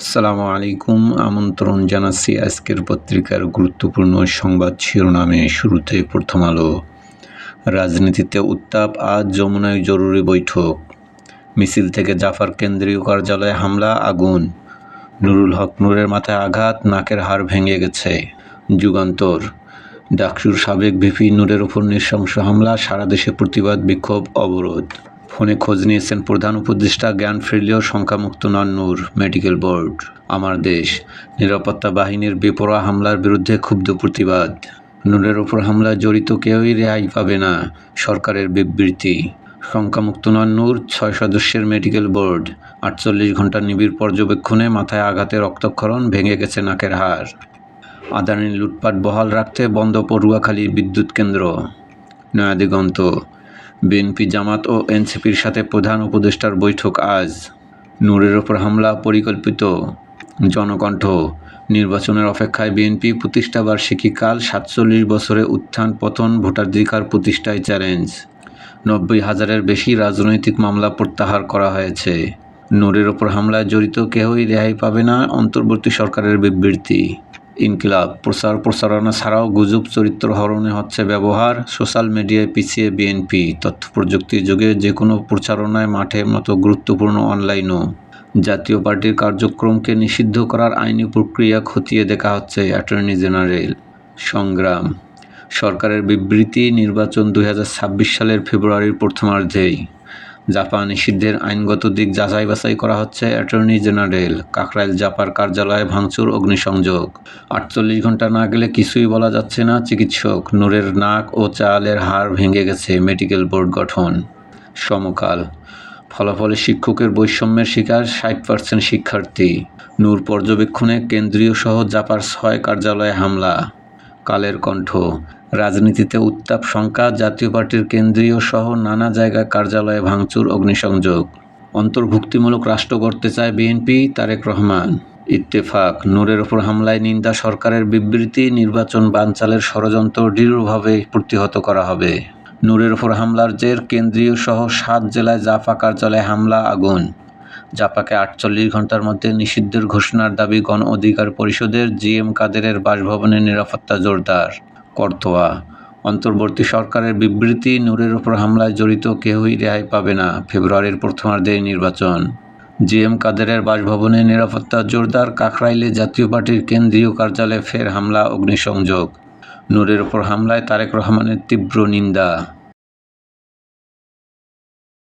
আসসালামু আলাইকুম। আমন্ত্রণ জানাচ্ছি আজকের পত্রিকার গুরুত্বপূর্ণ সংবাদ শিরোনামে শুরুতে প্রথম আলো। রাজনীতিতে উত্তাপ আজ যমুনায় জরুরি বৈঠক। মিছিল থেকে জাফার কেন্দ্রীয় কার্যালয়ে হামলা, আগুন। নুরুল হক নুরের মাথায় আঘাত, নাকের হাড় ভেঙে গেছে। যুগান্তর। ডাকসুর সাবেক ভিপি নূরের ওপর নৃশংস হামলা, সারা দেশে প্রতিবাদ, বিক্ষোভ, অবরোধ। ফোনে খোঁজ নিয়েছেন প্রধান উপদেষ্টা জ্ঞান ফিরলেও সংখ্যামুক্ত নন নূর মেডিকেল বোর্ড। আমার দেশ, নিরাপত্তা বাহিনীর বেপরোয়া হামলার বিরুদ্ধে ক্ষুব্ধ প্রতিবাদ। নূরের ওপর হামলায় জড়িত কেউই রেহাই পাবে না সরকারের বিবৃতি। সংখ্যামুক্ত নন নূর ছয় সদস্যের মেডিকেল বোর্ড। আটচল্লিশ ঘণ্টার নিবিড় পর্যবেক্ষণে মাথায় আঘাতে রক্তক্ষরণ ভেঙে গেছে নাকের হার আদানির লুটপাট বহাল রাখতে বন্ধ পড়ুয়াখালী বিদ্যুৎ কেন্দ্র। নয়াদিগন্ত বিএনপি জামাত ও এনসিপির সাথে প্রধান উপদেষ্টার বৈঠক আজ। নূরের ওপর হামলা, পরিকল্পিত জনকণ্ঠ। নির্বাচনের অপেক্ষায় বিএনপি প্রতিষ্ঠা বার্ষিকী কাল সাতচল্লিশ বছরে উত্থান, পতন, ভোটাধিকার প্রতিষ্ঠায় চ্যালেঞ্জ। নব্বই হাজারের বেশি রাজনৈতিক মামলা প্রত্যাহার করা হয়েছে। নূরের ওপর হামলায় জড়িত কেউই রেহাই পাবে না, অন্তর্বর্তী সরকারের বিবৃতি। ইনকিলাব। প্রচার প্রচারণা ছাড়াও গুজব, চরিত্র হরণে হচ্ছে ব্যবহার, সোশ্যাল মিডিয়ায় পিছিয়ে বিএনপি। তথ্য প্রযুক্তির যুগে যে কোনো প্রচারণায় মাঠের মতো গুরুত্বপূর্ণ অনলাইনও। জাতীয় পার্টির কার্যক্রমকে নিষিদ্ধ করার আইনি প্রক্রিয়া খতিয়ে দেখা হচ্ছে অ্যাটর্নি জেনারেল। সংগ্রাম। সরকারের বিবৃতি, নির্বাচন দু হাজার ছাব্বিশ সালের ফেব্রুয়ারির প্রথমার্ধেই। জাপা নিষিদ্ধের আইনগত দিক যাচাই বাছাই করা হচ্ছে অ্যাটর্নি জেনারেল। কাকরাইল জাপার কার্যালয়ে ভাঙচুর, অগ্নিসংযোগ। আটচল্লিশ ঘণ্টা না গেলে কিছুই বলা যাচ্ছে না, চিকিৎসক নূরের নাক ও চালের হাড় ভেঙে গেছে মেডিকেল বোর্ড গঠন। সমকাল। ফলাফলে শিক্ষকের বৈষম্যের শিকার ষাট পার্সেন্ট শিক্ষার্থী। নূর পর্যবেক্ষণে কেন্দ্রীয় সহ জাপার ছয় কার্যালয়ে হামলা। কালের কণ্ঠ। রাজনীতিতে উত্তাপ শঙ্কা, জাতীয় পার্টির কেন্দ্রীয় সহ নানা জায়গায় কার্যালয়ে ভাঙচুর, অগ্নিসংযোগ। অন্তর্ভুক্তিমূলক রাষ্ট্র করতে চায় বিএনপি, তারেক রহমান। ইত্তেফাক, নূরের ওপর হামলায় নিন্দা সরকারের বিবৃতি, নির্বাচন বানচালের ষড়যন্ত্র দৃঢ়ভাবে প্রতিহত করা হবে। নূরের ওপর হামলার জের, কেন্দ্রীয় সহ সাত জেলায় জাফা কার্যালয়ে হামলা, আগুন। জাপাকে আটচল্লিশ ঘণ্টার মধ্যে নিষিদ্ধের ঘোষণার দাবি গণ অধিকার পরিষদের জিএম কাদেরের বাসভবনের নিরাপত্তা জোরদার। করতোয়া। অন্তর্বর্তী সরকারের বিবৃতি, নূরের ওপর হামলায় জড়িত কেউই রেহাই পাবে না। ফেব্রুয়ারির প্রথমার্ধে নির্বাচন। জি এম কাদেরের বাসভবনে নিরাপত্তা জোরদার কাকরাইলে জাতীয় পার্টির কেন্দ্রীয় কার্যালয়ে ফের হামলা, অগ্নিসংযোগ। নূরের ওপর হামলায় তারেক রহমানের তীব্র নিন্দা।